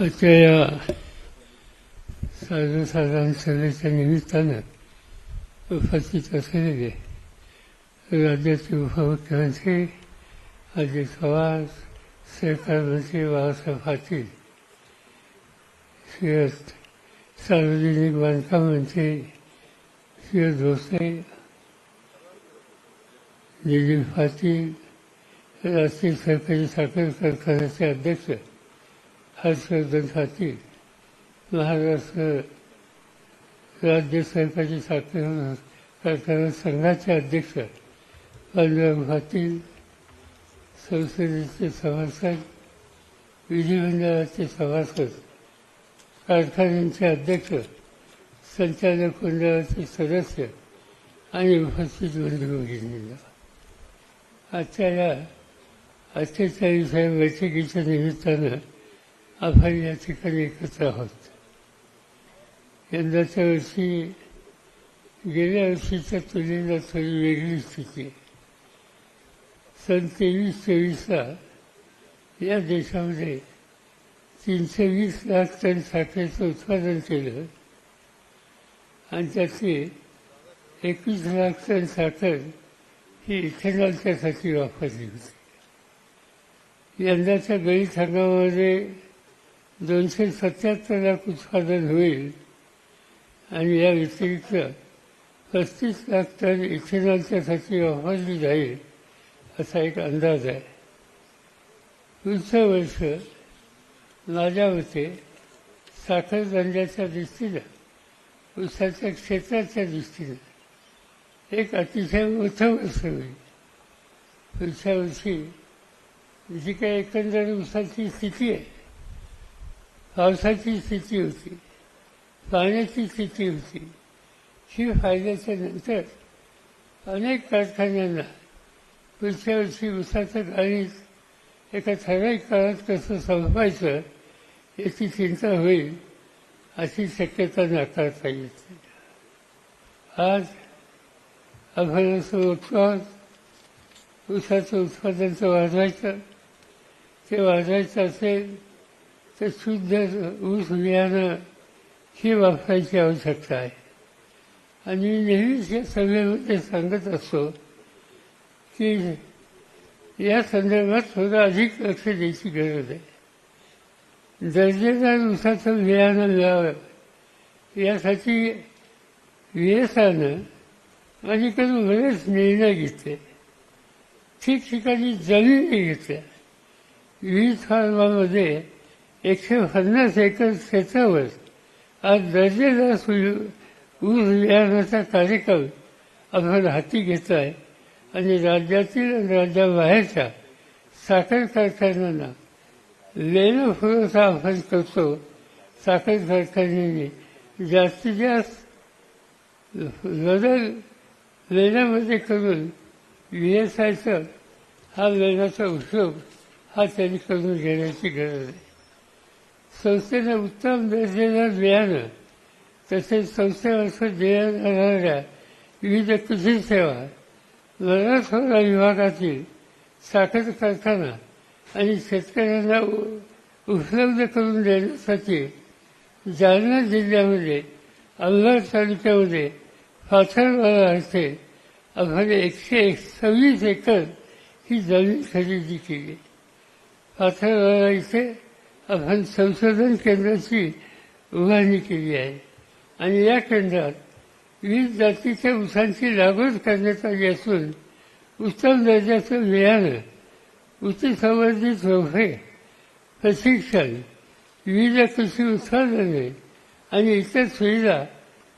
आजच्या या सर्वसाधारण सभेच्या निमित्तानं उपस्थित असलेले राज्याचे उपमुख्यमंत्री अजित पवार सहकार मंत्री बाळासाहेब पाटील श्री सार्वजनिक बांधकाम मंत्री श्री भोसले दिलीप पाटील राष्ट्रीय सहकारी साखर कारखान्याचे अध्यक्ष हर्षवर्धन पाटील महाराष्ट्र राज्य सरकारचे साखर कारखाना संघाचे अध्यक्ष बलराम पाटील संसदेचे सभासद विधिमंडळाचे सभासद कारखान्यांचे अध्यक्ष संचालक मंडळाचे सदस्य आणि उपस्थित बंधुभगिनींना आजच्या या अठ्ठेचाळीसाव्या बैठकीच्या निमित्तानं आपण या ठिकाणी एकत्र आहोत यंदाच्या वर्षी गेल्या वर्षीच्या तुलनेला थोडी वेगळी स्थिती सन तेवीस चोवीसला या देशामध्ये तीनशे वीस लाख टन साखरेचं उत्पादन केलं आणि त्यातली एकवीस लाख टन साखर ही इथेनॉलच्यासाठी वापरली होती. यंदाच्या गळीत हंगामामध्ये दोनशे सत्याहत्तर लाख उत्पादन होईल. आणि या व्यतिरिक्त पस्तीस लाख टन इथेनॉलच्यासाठी वापरली जाईल असा एक अंदाज आहे. पुढचं वर्ष माझ्या मते साखरदंड्याच्या दृष्टीनं उसाच्या क्षेत्राच्या दृष्टीनं एक अतिशय मोठं वर्ष होईल. पुढच्या वर्षी जी काही एकंदर उसाची स्थिती आहे पावसाची स्थिती होती पाण्याची स्थिती होती. ही फायद्याच्या नंतर अनेक कारखान्यांना पुढच्या वर्षी उसाचं गाणीत एका ठराविक काळात कसं संपायचं याची चिंता होईल अशी शक्यता नाकारता येत आज आपण असं उत्पाद ऊसाचं उत्पादन तर वाढवायचं ते वाढवायचं असेल तर शुद्ध ऊस बियाणं ही वापरायची आवश्यकता आहे. आणि नेहमीच या सभेमध्ये सांगत असतो की या संदर्भात थोडं अधिक लक्ष द्यायची गरज आहे. दर्जेदार ऊसाचं बियाणं मिळावं यासाठी विएसानं अलीकडे बरेच निर्णय घेतले. ठिकठिकाणी जमिनी घेतल्या. विविध फार्मामध्ये एकशे पन्नास एकर क्षेत्रावर आज दर्जेदार ऊस बियाण्याचा कार्यक्रम आपण हाती घेतला आहे. आणि राज्यातील आणि राज्याबाहेरच्या साखर कारखान्यांना लेणं पुरवठा आपण करतो. साखर कारखान्यांनी जास्तीत जास्त बदल लेण्यामध्ये करून व्ही एस हा लेण्याचा उपयोग हा त्यांनी करून घेण्याची गरज आहे. संस्थेनं उत्तम दर्जेदार बियाणं तसेच संस्थेमार्फत देण्यात येणाऱ्या विविध कृषी सेवा मराठवाडा विभागातील साखर कारखाना आणि शेतकऱ्यांना उपलब्ध करून देण्यासाठी जालना जिल्ह्यामध्ये अल्हार तालुक्यामध्ये पाथरवाडा येथे आम्हाला एकशे सव्वीस एकर ही जमीन खरेदी केली. पाथरवाडा इथे आपण संशोधन केंद्राची उभारणी केली आहे. आणि या केंद्रात विविध जातीच्या ऊसांची लागवड करण्यात आली असून उत्तम दर्जाचं बियाणं उच्च संवर्धित प्रशिक्षण विविध कृषी उत्पादने आणि इतर सुविधा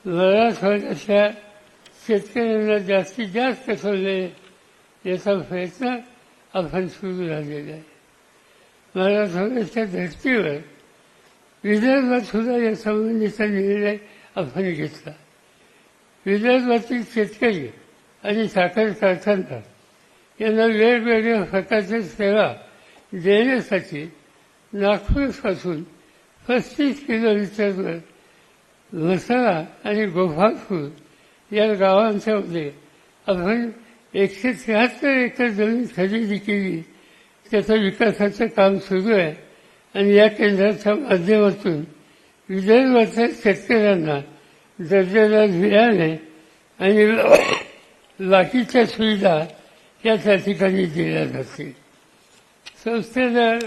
मराठवाड्यातल्या शेतकऱ्यांना जास्तीत जास्त कसवले याचा प्रयत्न आपण सुरू झालेला आहे. मराठवाड्याच्या धर्तीवर विदर्भात सुद्धा या संबंधीचा निर्णय आपण घेतला. विदर्भातील शेतकरी आणि साखर कारखानदार यांना वेगवेगळ्या प्रकारच्या सेवा देण्यासाठी नागपूरपासून पस्तीस किलोमीटरवर मसाला आणि गोपाळपूर या गावांच्यामध्ये आपण एकशे त्र्याहत्तर एकर जमीन खरेदी केली. त्याचं विकासाचं काम सुरू आहे. आणि या केंद्राच्या माध्यमातून विदर्भातल्या शेतकऱ्यांना दर्जेदार बियाणे आणि बाकीच्या सुविधा या त्या ठिकाणी दिल्या जातील. संस्थेनं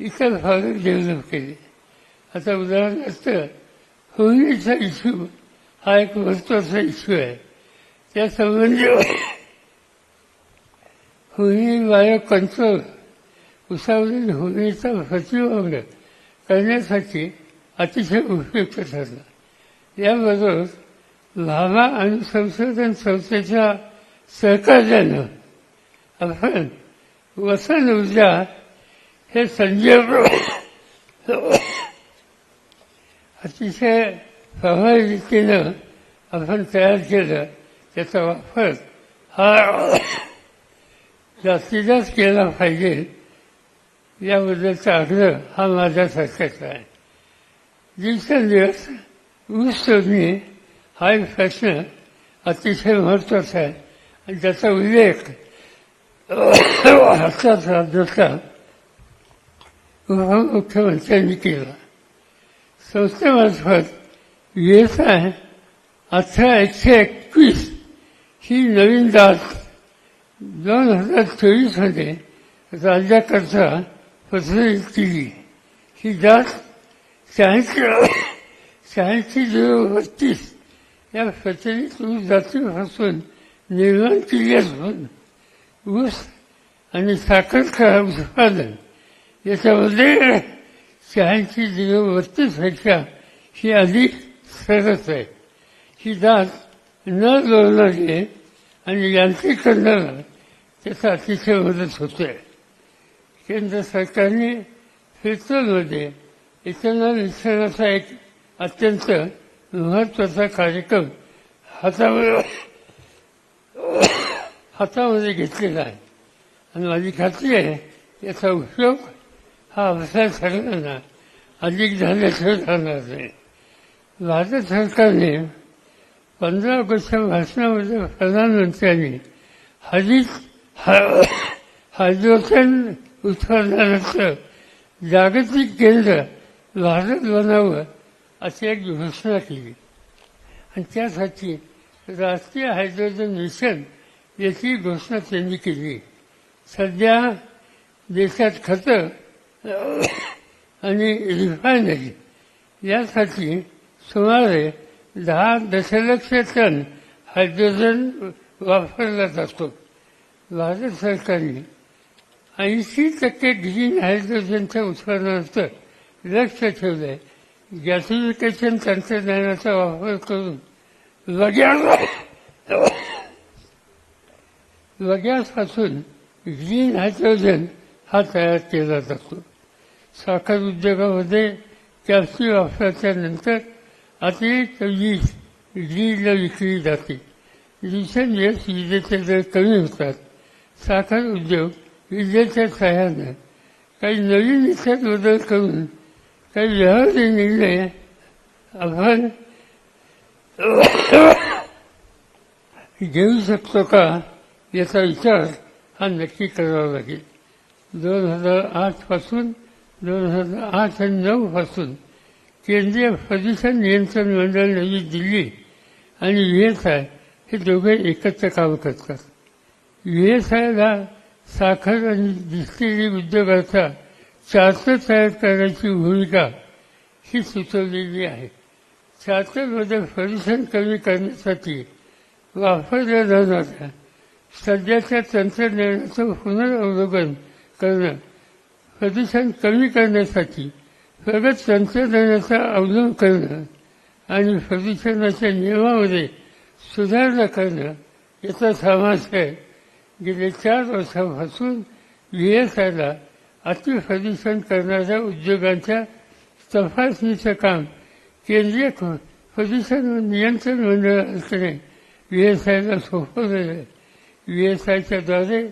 इतर भाग डेव्हलप केले. आता उदाहरणार्थ होळीचा इश्यू हा एक महत्त्वाचा इश्यू आहे. त्या संबंधी होळी बायो कंट्रोल उसावरील होण्याचा प्रतिबंध करण्यासाठी अतिशय उपयुक्त ठरला. याबरोबर लाभा आणि संशोधन संस्थेच्या सहकार्यानं आपण वसन ऊर्जा हे संजय अतिशय प्रभावी रीतीनं आपण तयार केलं. त्याचा वापर हा जास्तीत जास्त केला पाहिजे. याबद्दलचा आग्रह हा माझा सरकारचा आहे दिवसेंदिवस ऊस तोडणी हा एक प्रश्न अतिशय महत्त्वाचा आहे आणि त्याचा उल्लेख आताच राज्याचा उपमुख्यमंत्र्यांनी केला संस्थेमार्फत व्यवसाय अठरा एकशे एकवीस ही नवीन जात दोन हजार चोवीसमध्ये राज्याकरता प्रचलित केली ही जात शहाऐंशी शहाऐंशी झिरो बत्तीस या प्रचलित ऊस जातीपासून निर्माण केली असून ऊस आणि साखर उत्पादन याच्यामध्ये शहाऐंशी झिरो बत्तीसपेक्षा ही अधिक सरस आहे. ही जात न जोडणारी आणि यांत्रिक करणारा त्याचा अतिशय मदत होते. केंद्र सरकारने पेट्रोलमध्ये इथेनॉल मिश्रणाचा एक अत्यंत महत्त्वाचा कार्यक्रम हातामध्ये हातामध्ये घेतलेला आहे. आणि माझी खात्री आहे याचा उपयोग हा व्यवसाय सगळ्यांना अधिक झाल्याशिवाय राहणार नाही. भारत सरकारने पंधरा ऑगस्टच्या भाषणामध्ये प्रधानमंत्र्यांनी हरित हायड्रोजन उत्पादनाचं जागतिक केंद्र भारत बनावं अशी एक घोषणा केली. आणि त्यासाठी राष्ट्रीय हायड्रोजन मिशन याची घोषणा त्यांनी केली. सध्या देशात खतं आणि रिफायनरी यासाठी सुमारे दहा दशलक्ष टन हायड्रोजन वापरला जातो भारत सरकारने ऐंशी टक्के ग्रीन हायड्रोजनच्या उत्पादनाचं लक्ष ठेवलंय. गॅसिफिकेशन तंत्रज्ञानाचा वापर करून लग्या वग्यापासून ग्रीन हायड्रोजन हा तयार केला जातो. साखर उद्योगामध्ये कॅप्सी वापराच्या नंतर अतिरिक्त वीज ग्रीनला विकली जाते. दिवसेंदिवस विजेचे दर कमी होतात. साखर उद्योग विजेच्या सहाय्याने काही नवीन विषयात बदल करून काही व्यवहार निर्णय आपण घेऊ शकतो का? याचा विचार हा नक्की करावा लागेल. दोन हजार आठपासून दोन हजार आठ आणि नऊपासून केंद्रीय प्रदूषण नियंत्रण मंडळ नवी दिल्ली आणि व्हीएसआय हे दोघे एकत्र काम करतात. व्हीएसआयला साखर आणि डिस्टिलरी उद्योगाचा चार्टर तयार करण्याची भूमिका ही सुचवलेली आहे. चार्टरमध्ये प्रदूषण कमी करण्यासाठी वापरल्या जाणाऱ्या सध्याच्या तंत्रज्ञानाचं पुनरावलोकन करणं प्रदूषण कमी करण्यासाठी प्रगत तंत्रज्ञानाचा अवलंब करणं आणि प्रदूषणाच्या नियमामध्ये सुधारणा करणं याचा समावेश आहे. गेले चार वर्षापासून व्हीएसआयला अतिप्रदूषण करणाऱ्या उद्योगांच्या तपासणीचं काम केंद्रीय प्रदूषण नियंत्रण मंडळाकडे व्हीएसआयला सोपवलेलं आहे व्हीएसआयच्याद्वारे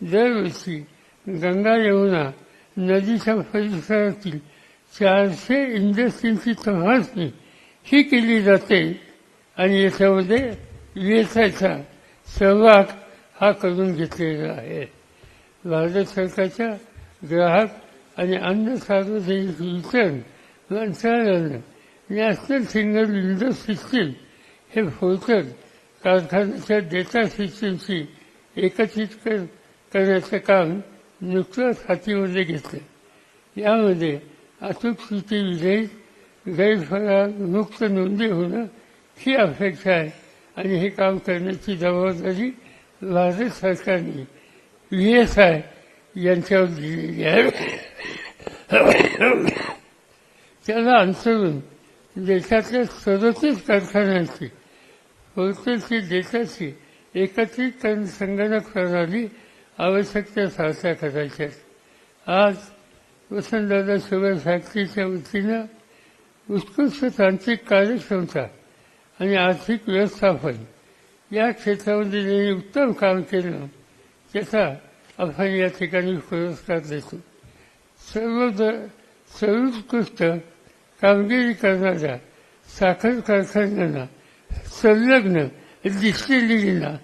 दरवर्षी गंगा यमुना नदीच्या परिसरातील चारशे इंडस्ट्रींची तपासणी ही केली जाते आणि याच्यामध्ये व्हीएसआयचा सहभाग हा करून घेतलेला आहे. भारत सरकारच्या ग्राहक आणि अन्न सार्वजनिक वितरण मंत्रालयानं नॅशनल सिंगल विंडो सिस्टीम हे फोल्डर कारखान्याच्या डेटा सिस्टीमशी एकत्रित कर करण्याचं काम नुकतंच हातीमध्ये घेतलं. यामध्ये अचूक स्थिती विधेयक गैरफरार मुक्त नोंदी होणं ही अपेक्षा आहे आणि हे काम करण्याची जबाबदारी भारत सरकारने. व्ही एस आय यांच्यावर दिलेली आहे त्याला अनुसरून देशातल्या सदतीस कारखान्यांची होलसेलची देशाची एकत्रित संगणक प्रणाली आवश्यकता साध्य करायच्या. आज वसंतदादा शुगर फॅक्टरीच्या वतीनं उत्कृष्ट तांत्रिक कार्यक्षमता आणि आर्थिक व्यवस्थापन या क्षेत्रामध्ये ज्यांनी उत्तम काम केलं. त्याचा आपण या ठिकाणी पुरस्कार देतो. सर्व सर्वोत्कृष्ट कामगिरी करणाऱ्या साखर कारखान्यांना संलग्न डिस्टिलरीना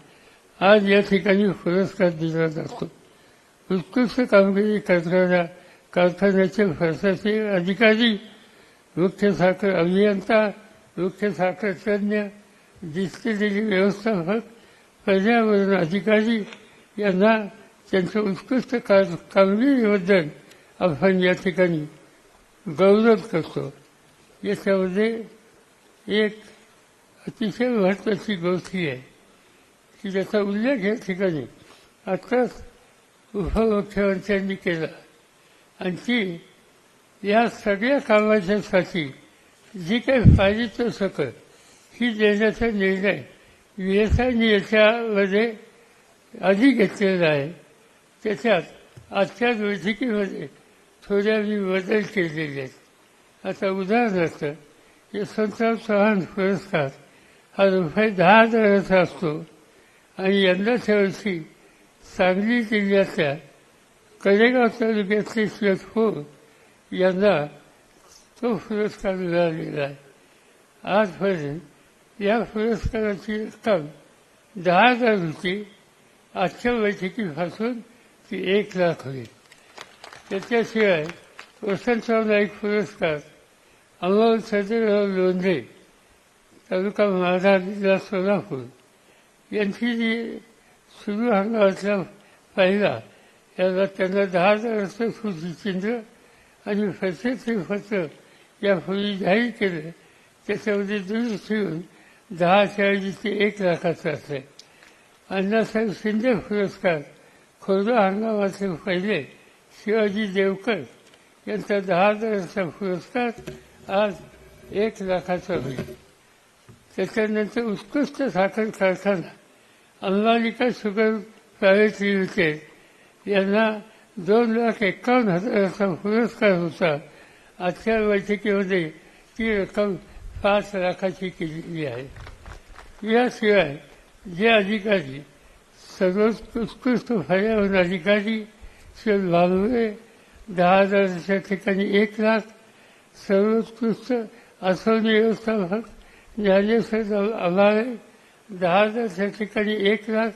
आज या ठिकाणी पुरस्कार दिला जातो. उत्कृष्ट कामगिरी करणाऱ्या कारखान्याचे प्रशासकीय अधिकारी मुख्य साखर अभियंता मुख्य साखर तज्ज्ञ डिस्टिलरी व्यवस्थापक पर्यावरण अधिकारी यांना त्यांच्या उत्कृष्ट कामगिरीबद्दल आपण या ठिकाणी गौरव करतो. याच्यामध्ये एक अतिशय महत्वाची गोष्ट आहे की ज्याचा उल्लेख या ठिकाणी आत्ताच उपमुख्यमंत्र्यांनी केला. आणि ती या सगळ्या कामाच्यासाठी जी काही पाहिजे तो सकत ही देण्याचा निर्णय व्ही एस याच्यामध्ये आधी घेतलेला आहे. त्याच्यात आजच्या बैठकीमध्ये थोड्या मी बदल केलेले आहेत. आता उदाहरणार्थ यशवंतराव चव्हाण पुरस्कार हा रुपये दहा हजाराचा असतो आणि यंदाच्या वर्षी सांगली जिल्ह्यातल्या कडेगाव तालुक्यातले फोर यांना तो पुरस्कार मिळालेला आहे. आजपर्यंत या पुरस्काराची रक्कम दहा हजार होती आजच्या बैठकीपासून ती एक लाख होईल. त्याच्याशिवाय वसंतराव नाईक पुरस्कार अमोल सदरराव लोंढे तालुका माढा जिल्हा सोलापूर यांची जी सुरू हंगामातला पहिला याला त्यांना दहा हजाराचं स्मृतिचिन्ह आणि प्रशस्ती पत्र यापूर्वी जाहीर केलं त्याच्यामध्ये दुरुस्त होऊन दहा ऐवजी ते एक लाखाचं असेल अण्णासाहेब शिंदे पुरस्कार खोरदा हंगामाचे पहिले शिवाजी देवकर यांचा दहा हजाराचा पुरस्कार आज एक लाखाचा होईल. त्याच्यानंतर उत्कृष्ट साखर कारखाना अंबालिका शुगर प्रायव्हेट लिमिटेड यांना दोन लाख एकावन्न हजाराचा पुरस्कार होता. आजच्या बैठकीमध्ये ती रक्कम पाच लाखाची केलेली आहे. याशिवाय जे अधिकारी सर्वोत्कृष्ट पर्यावरण अधिकारी श्री भालुरे दहा हजाराच्या ठिकाणी एक लाख सर्वोत्कृष्ट आसवणी व्यवस्थापक ज्ञानेश्वर आभाळे दहा हजारच्या ठिकाणी एक लाख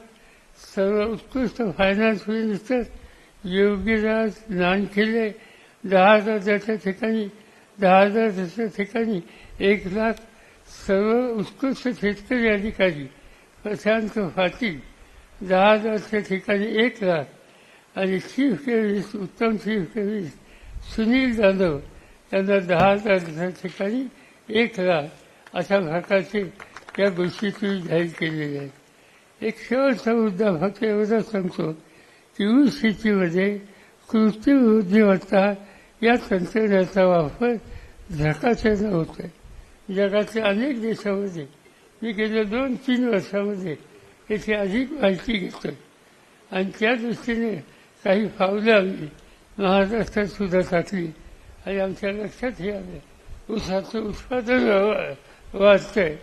सर्वोत्कृष्ट फायनान्स मिनिस्टर योगीराज नानखिले दहा हजारच्या ठिकाणी दहा हजारच्या ठिकाणी एक लाख सर्व उत्कृष्ट शेतकरी अधिकारी प्रशांत पाटील दहा हजारच्या ठिकाणी एक लाख आणि चीफ केमिस्ट उत्तम चीफ केमिस्ट सुनील जाधव त्यांना दहा हजारच्या ठिकाणी एक लाख अशा प्रकारचे या गोष्टी तुम्ही जाहीर केलेल्या आहेत. एक शेवटचा मुद्दा फक्त एवढा सांगतो की ऊस शेतीमध्ये कृत्रिम बुद्धिमत्ता या तंत्रज्ञानाचा वापर झकाशाचा होत आहे जगातल्या अनेक देशामध्ये मी गेल्या दोन तीन वर्षामध्ये याची अधिक माहिती घेतोय. आणि त्या दृष्टीने काही फावले आम्ही. महाराष्ट्रात सुद्धा टाकली आणि आमच्या लक्षात हे आलं. ऊसाचं उत्पादन वाढतंय.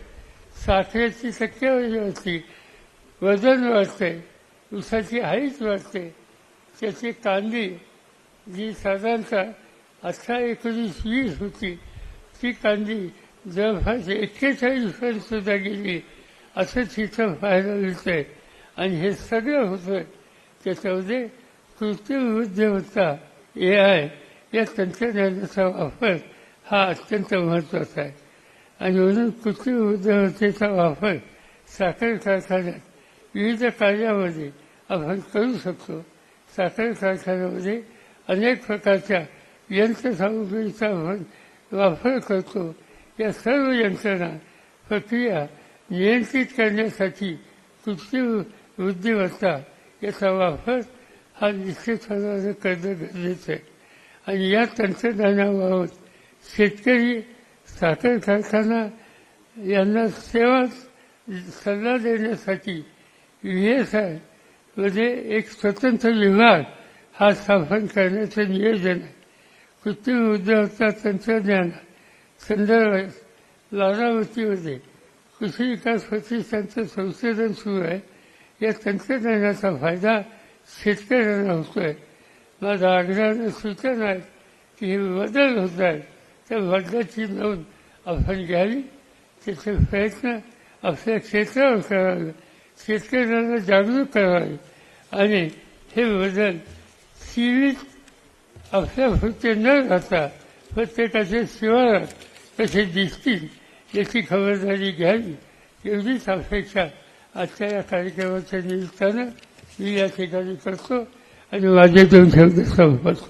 साखरेची टक्केवारी वाढते वजन वाढतंय. ऊसाची हाईट वाढते. त्याची कांदी जी साधारणतः अठरा एकोणीस वीस होती ती कांदी जवळपास एक्केचाळीस सुद्धा गेली असं तिथं पाहायला मिळतंय. आणि हे सगळं होतं त्याच्यामध्ये कृत्रिम बुद्धिमत्ता ए आय या तंत्रज्ञानाचा वापर हा अत्यंत महत्त्वाचा आहे. आणि म्हणून कृत्रिम बुद्धिमत्तेचा वापर साखर कारखान्यात विविध कार्यामध्ये आपण करू शकतो. साखर कारखान्यामध्ये अनेक प्रकारच्या यंत्रसामुग्रीचा आपण वापर करतो. या सर्व यंत्रणा प्रक्रिया नियंत्रित करण्यासाठी कृत्रिम बुद्धिमत्ता याचा वापर हा निश्चितपणाने करणं गरजेचं आहे. आणि या तंत्रज्ञानाबाबत शेतकरी साखर कारखाना यांना सेवा सल्ला देण्यासाठी व्ही आयमध्ये एक स्वतंत्र विभाग हा स्थापन करण्याचं नियोजन आहे. कृत्रिम उद्योगता तंत्रज्ञान संदर्भात होते. कृषी विकास प्रतिष्ठानचं संशोधन सुरू आहे. या तंत्रज्ञानाचा फायदा शेतकऱ्यांना होतोय. माझा आग्रहानं सूचना आहे की हे बदल होत आहेत. त्या बदलाची नोंद आपण घ्यावी. त्याचे प्रयत्न आपल्या क्षेत्रावर करावे. शेतकऱ्यांना जागरूक करावे. आणि हे बदल सीमित आपल्या पुरते न राहता प्रत्येकाच्या शिवारात तसे दिसतील याची खबरदारी घ्यावी. एवढीच अपेक्षा आजच्या या कार्यक्रमाच्या निमित्तानं मी या ठिकाणी करतो आणि माझे दोन शब्द संपतो